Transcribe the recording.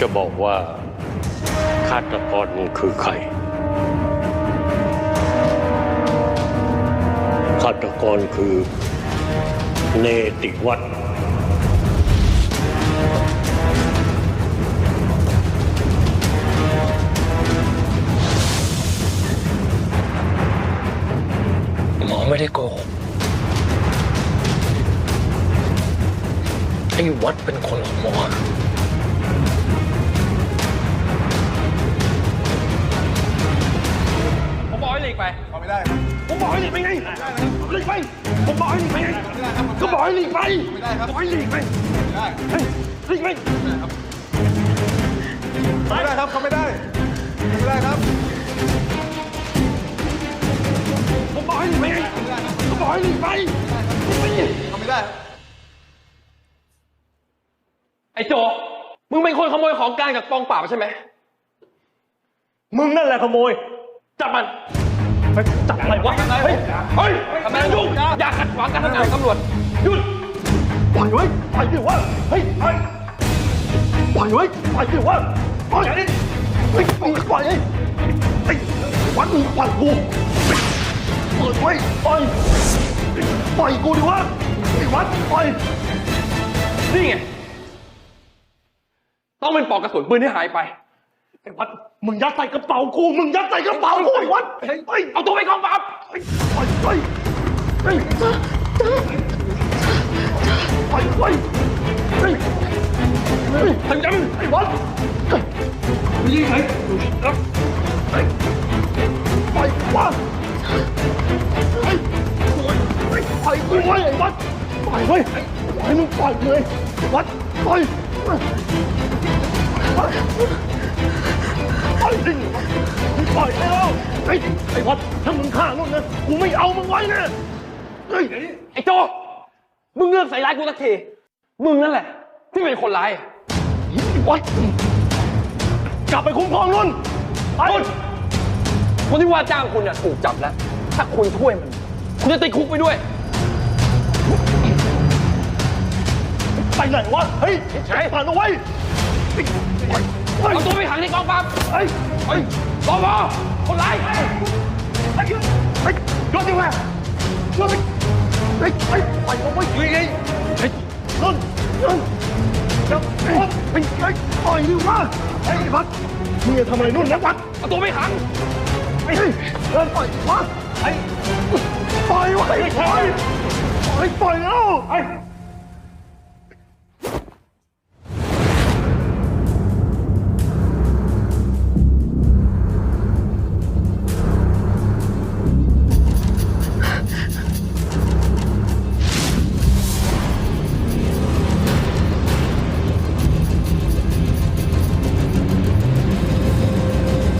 จะบอกว่าฆาตกรคือใคร ฆาตกรคือเนติวัฒน์หมอไม่ได้โกหกไอ้วัดเป็นคนของหมอ ผมบอกให้หลีกไปไงหลีกไป ผมบอกให้หลีกไปไงก็บอกให้หลีกไปไม่ได้ครับบอกให้หลีกไปไม่ได้เฮ้ยหลีกไปไม่ได้ครับเขาไม่ได้ไม่ได้ครับ ผมบอกให้หลีกไปไงก็บอกให้หลีกไปไปเขาไม่ได้ครับไอ้โจมึงเป็นคนขโมยของกลางจากกองปราบใช่ไหม มึงนั่นแหละขโมย จับมัน ไปจับอะไรวะเฮ้ยเฮ้ยทำไมยุ่งอย่าขัดขวางการทำงานของตำรวจหยุดปล่อยไว้ปล่อยดิวะเฮ้ยเฮ้ยปล่อยไว้ปล่อยดิวะปล่อยดิเฮ้ยปล่อยปล่อยไอ้ไอ้วัดมึงปล่อยกูเปิดไว้ปล่อยปล่อยกูดิวะไอ้วัดปล่อยนี่ไงต้องเป็นปลอกกระสุนปืนที่หายไป ไอ้วัดมึงยัดใส่กระเป๋ากูมึงยัดใส่กระเป๋ากูไอ้วัดเฮ้ยเฮ้ยเอาตัวไปกองปราบเฮ้ยปล่อยเฮ้ยเฮ้ยปล่อยปล่อยเฮ้ยเฮ้ยทำยังไอ้วัดเฮ้ยยิงไหนเฮ้ยปวัดเฮ้ยปล่อยปกูไว้ไอ้วัดไปล่อยไปล่อยมึงไปเลยวัดไป ล่อยปล่อยปล่อยดิปล่อยแล้วไอ้ไอ้วัดถ้ามึงฆ่าลูกนะกูไม่เอามึงไว้นะเฮ้ยไอ้โจมึงเลือกใส่ร้ายกูสักทีมึงนั่นแหละ ที่เป็นคนร้ายไอ้วัดกลับไปคุ้มครองนุ่นไปนุ่นคนที่ว่าจ้างคุณน่ะถูกจับแล้ว ถ้าคุณช่วยมัน คุณจะติดคุกไปด้วย ไปไหนวะ เฮ้ยใช่ผ่านเอาไว้เอาตัวไปขังในกองปราบเฮ้ยเฮ้ยบอบอคนร้ายเฮ้ยเฮ้ยเฮ้ยยศดีกว่าเฮ้ยเฮ้ยเฮ้ยปล่อยผมไว้ยังไงเฮ้ยนุ่นนุ่นเดี๋ยวเฮ้ยเฮ้ยเฮ้ยปล่อยดิวะเฮ้ยพัดมึงจะทำอะไรนุ่นนะพัดเอาตัวไปขังเฮ้ยเฮ้ยเดินปล่อยวะเฮ้ยปล่อยไว้ปล่อยปล่อยปล่อยแล้วเฮ้ย